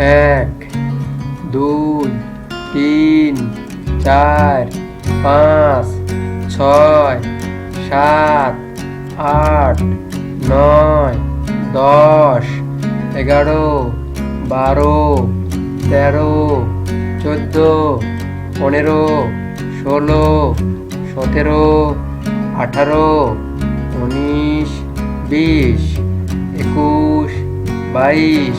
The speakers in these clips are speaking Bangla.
এক, দুই, তিন, চার, পাঁচ, ছয়, সাত, আট, নয়, দশ, এগারো, বারো, তেরো, চোদ্দ, পনেরো, ষোলো, সতেরো, আঠারো, উনিশ, বিশ, একুশ, বাইশ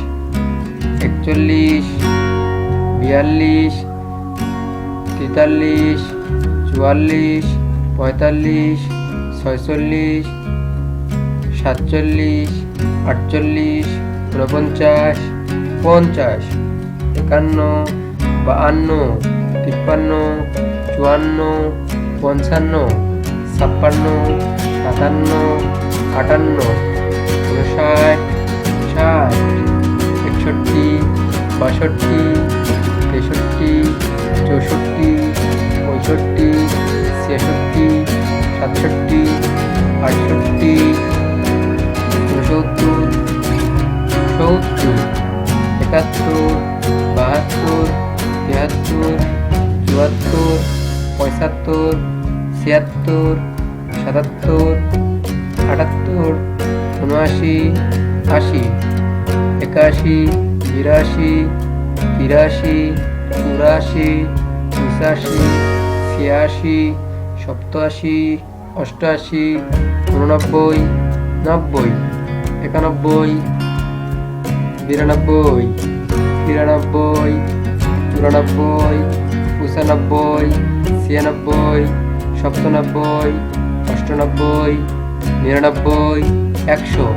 একচল্লিশ, বিয়াল্লিশ, তেতাল্লিশ, চুয়াল্লিশ, পঁয়তাল্লিশ, ছয়চল্লিশ, সাতচল্লিশ, আটচল্লিশ ঊনপঞ্চাশ পঞ্চাশ, একান্ন, বাহান্ন, তিপ্পান্ন, চুয়ান্ন, পঞ্চান্ন, ছাপ্পান্ন, সাতান্ন, আটান্ন। বাষট্টি, তেষট্টি, চৌষট্টি, পঁয়ষট্টি ছেষট্টি সাতষট্টি, আটষট্টি উনসত্তর সত্তর একাত্তর, বাহাত্তর তিয়াত্তর চুয়াত্তর পঁচাত্তর ছিয়াত্তর, সাতাত্তর, আটাত্তর, উনআশি, আশি, একাশি বিরাশি তিরাশি, চুরাশি, পঁচাশি, ছিয়াশি, সপ্তাশি, অষ্টাশি, উননব্বই, নব্বই, একানব্বই, বিরানব্বই তিরানব্বই চুরানব্বই, পঁচানব্বই, ছিয়ানব্বই, সপ্তানব্বই, অষ্টানব্বই, নিরানব্বই, একশো।